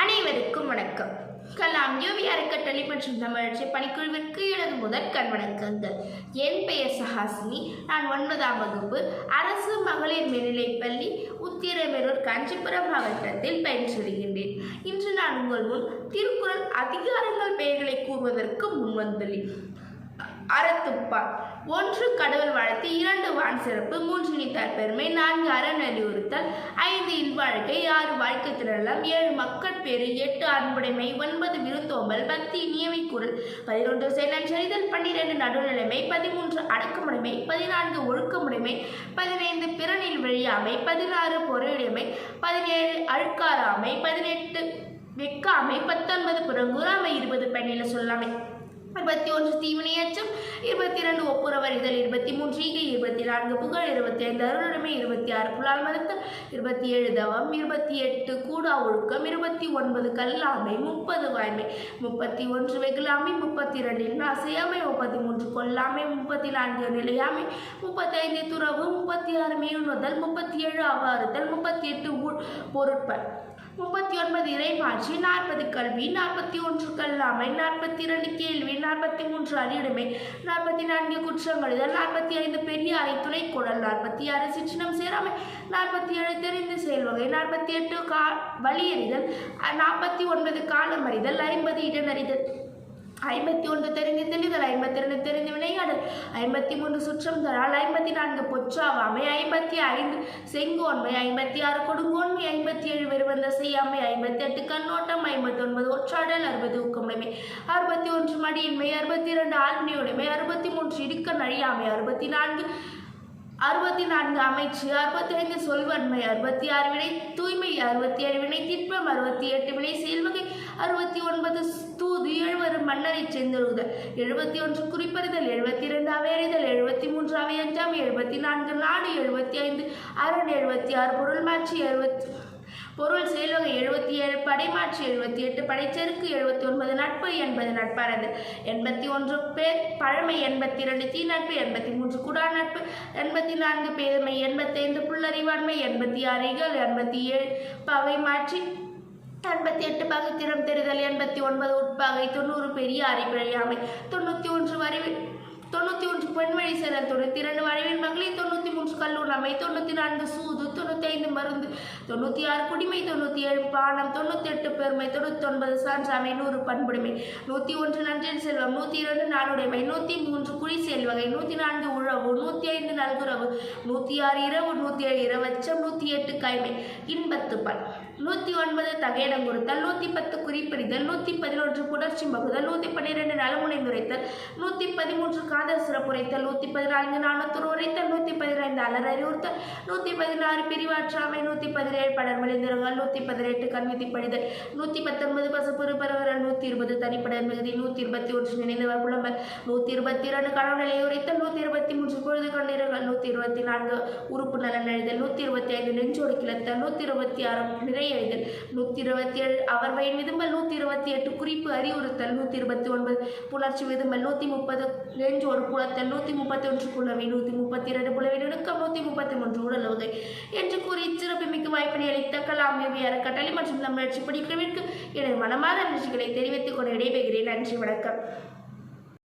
அனைவருக்கும் வணக்கம். கலாம் யோவி அறக்கட்டளை மற்றும் தமிழச்சி பணிக்குழுவிற்கு எனது முதற் கண் வணக்கங்கள் என் பெயர் சஹாசினி. நான் ஒன்பதாம் வகுப்பு அரசு மகளிர் மேல்நிலைப்பள்ளி உத்திரமேரூர் காஞ்சிபுரம் மாவட்டத்தில் பயின்று வருகின்றேன். இன்று நான் உங்கள் முன் திருக்குறள் அதிகாரங்கள் பெயர்களை கூறுவதற்கு முன்வந்துள்ளேன் அறத்துப்பால் ஒன்று கடவுள் வாழ்த்து இரண்டு வான் சிறப்பு மூன்று நீத்தார் பெருமை நான்கு அரண் அறிவுறுத்தல் ஐந்து இல்வாழ்க்கை வாழ்க்கை திரளம் ஏழு மக்கள் பேரு எட்டு அன்புடைமை ஒன்பது விருந்தோம்பல் பத்து இனியவை குரல் பதினொன்று சேனன் சரிதல் பன்னிரண்டு நடுநிலைமை பதிமூன்று அடக்கமுடைமை பதினான்கு ஒழுக்கமுடைமை பதினைந்து பிறனில் வழியாமை பதினாறு பொருளுடைமை பதினேழு அழுக்காராமை பதினெட்டு வெக்காமை பத்தொன்பது புறங்குறாமை இருபது பெண்ணில சொல்லாமை. இருபத்தி ஒன்று தீவினையச்சம் இருபத்தி இரண்டு ஒப்புரவறிதல் இருபத்தி மூன்று ஈகை இருபத்தி நான்கு புகழ் இருபத்தி ஐந்து அருளுடைமை இருபத்தி ஆறு புலால் மதத்தல் இருபத்தி ஏழு தவம் இருபத்தி எட்டு கூடா ஒழுக்கம் இருபத்தி ஒன்பது கல்லாமை முப்பது வாய்மை முப்பத்தி ஒன்று வெகுலாமை முப்பத்தி இரண்டில் அசையாமை முப்பத்தி மூன்று கொல்லாமை முப்பத்தி நான்கு நிலையாமை முப்பத்தி ஐந்து துறவு முப்பத்தி ஆறு மீனுதல் முப்பத்தி ஏழு அவாறுதல் முப்பத்தி எட்டு ஊ- பொருட்பல் முப்பத்தி ஒன்பது இறைமாட்சி நாற்பது கல்வி நாற்பத்தி ஒன்று கல்லாமை நாற்பத்தி இரண்டு கேள்வி நாற்பத்தி மூன்று அறியுடைமை நாற்பத்தி நான்கு குற்றங்கழுதல் நாற்பத்தி ஐந்து பெரியாரை துணை குடல் நாற்பத்தி ஆறு சிற்றினம் சேராமை நாற்பத்தி ஏழு தெரிந்து செயல்வகை நாற்பத்தி எட்டு கா வழியறிதல் நாற்பத்தி ஒன்பது காலமறிதல் ஐம்பது இடனறிதல். ஐம்பத்தி ஒன்று தெரிந்து தெளிதல் ஐம்பத்தி ரெண்டு தெரிந்து வினையாடல். ஐம்பத்தி மூன்று சுற்றம் தரால் ஐம்பத்தி நான்கு பொற்றாவாமை ஐம்பத்தி ஐந்து செங்கோன்மை ஐம்பத்தி ஆறு கொடுங்கோன்மை ஐம்பத்தி ஏழு வெறுவந்த செய்யாமை ஐம்பத்தி எட்டு கண்ணோட்டம் ஐம்பத்தி ஒன்பது ஒற்றாடல் அறுபது ஊக்கமுடைமை அறுபத்தி ஒன்று மடியின்மை அறுபத்தி இரண்டு ஆழ்மையுடைமை அறுபத்தி மூன்று இடுக்க நழியாமை அறுபத்தி நான்கு அறுபத்தி நான்கு அமைச்சு அறுபத்தி ஐந்து சொல்வன்மை அறுபத்தி ஆறு வினை தூய்மை அறுபத்தி ஏழு வினை திட்பம் அறுபத்தி எட்டு வினை செயல்வகை அறுபத்தி ஒன்பது தூது எழுவரும் மன்னரை செந்தருதல் எழுபத்தி ஒன்று குறிப்பறிதல் எழுபத்தி இரண்டு அவையறிதல் எழுபத்தி மூன்று அவை அஞ்சாம் எழுபத்தி நான்கு நாடு எழுபத்தி ஐந்து அரண் எழுபத்தி ஆறு பொருள் மாற்றி எழுபத்தி பொருள் செயல்வகை எழுபத்தி ஏழு படைமாற்றி எழுபத்தி எட்டு படைச்செருக்கு எழுபத்தி ஒன்பது நட்பு எண்பது நட்பானது எண்பத்தி ஒன்று பேர் பழமை எண்பத்தி இரண்டு தீ நட்பு எண்பத்தி மூன்று குடா நட்பு எண்பத்தி நான்கு பேதமை எண்பத்தைந்து புள்ளறிவாண்மை எண்பத்தி ஆறு இகல் எண்பத்தி ஏழு பவை மாற்றி எண்பத்தி எட்டு பகைத்திறம் தெரிதல் எண்பத்தி ஒன்பது உட்பகை தொண்ணூறு பெரிய அறிபிழையாமை தொண்ணூற்றி ஒன்று வரி தொண்ணூற்றி ஒன்று பெண்வழி சேரல் தொண்ணூற்றி இரண்டு வழிவில் மகளிர் தொண்ணூற்றி மூன்று கல்லூனமை தொண்ணூற்றி நான்கு சூது தொண்ணூற்றி ஐந்து மருந்து. தொண்ணூற்றி ஆறு குடிமை தொண்ணூற்றி ஏழு பானம். தொண்ணூற்றி எட்டு பெருமை தொண்ணூற்றி ஒன்பது சான்றாமை நூறு பண்புடைமை. நூற்றி ஒன்று நன்றின் செல்வம் நூற்றி இரண்டு நாளுடைமை. நூற்றி மூன்று குழி செல்வகை நூற்றி நான்கு உழவு நூற்றி ஐந்து நல்குறவு. நூற்றி ஆறு இரவு நூற்றி ஏழு இரவச்சம் நூற்றி எட்டு கைமை. இன்பத்து பண் நூற்றி ஒன்பது தகையிடம் கொடுத்தல் நூற்றி பத்து குறிப்பிரிதல் நூற்றி பதினொன்று புணர்ச்சி பகுதல் நூற்றி பன்னிரெண்டு நலமுனை நுரைத்தல் நூற்றி பதிமூன்று காதல் சிறப்புரைத்தல் நூற்றி பதினான்கு நானூற்று உரைத்தல் நூற்றி பதினைந்து அலர் அறிவுறுத்தல் நூற்றி பதினாறு பிரிவாற்றாமை நூற்றி பதினேழு படர்மலை மலிந்திரங்கள் நூற்றி பதினெட்டு கண்விதி படிதல் நூற்றி பத்தொன்பது பசுப்புறு பரவரல் நூற்றி இருபது தனிப்படர் மிகுதி நூற்றி இருபத்தி ஒன்று நினைந்தவர் புலம்பல் நூற்றி இருபத்தி இரண்டு கடவுநிலை உரைத்தல் நூற்றி இருபத்தி மூன்று பொழுது கொண்டிருங்கள் நூற்றி இருபத்தி நான்கு உறுப்பு நலன் எழுதல் நூற்றி இருபத்தி ஐந்து நெஞ்சோடு கிளத்தல் நூற்றி இருபத்தி ஆறு நிறை எழுதல் நூற்றி இருபத்தி ஏழு அவர் வயன் விதும்பல் நூற்றி இருபத்தி எட்டு குறிப்பு அறிவுறுத்தல் நூற்றி இருபத்தி ஒன்பது புணர்ச்சி விதும்பல் நூற்றி முப்பது நெஞ்சோடு புலத்தல் நூற்றி முப்பத்தி ஒன்று புலவை நூற்றி முப்பத்தி இரண்டு புலவை நுணுக்கம் நூற்றி முப்பத்தி மூன்று உடல் உதை என்று கூறி சிறப்புமிக்க வாய்ப்பினை அளித்த கலாம் யோகி அறக்கட்டளை மற்றும் தமிழர்ச்சி படிப்பிற்கு எனது மனமார்ந்த நன்றிகளை தெரிவித்துக் கொண்டு விடைபெறுகிறேன். நன்றி வணக்கம்.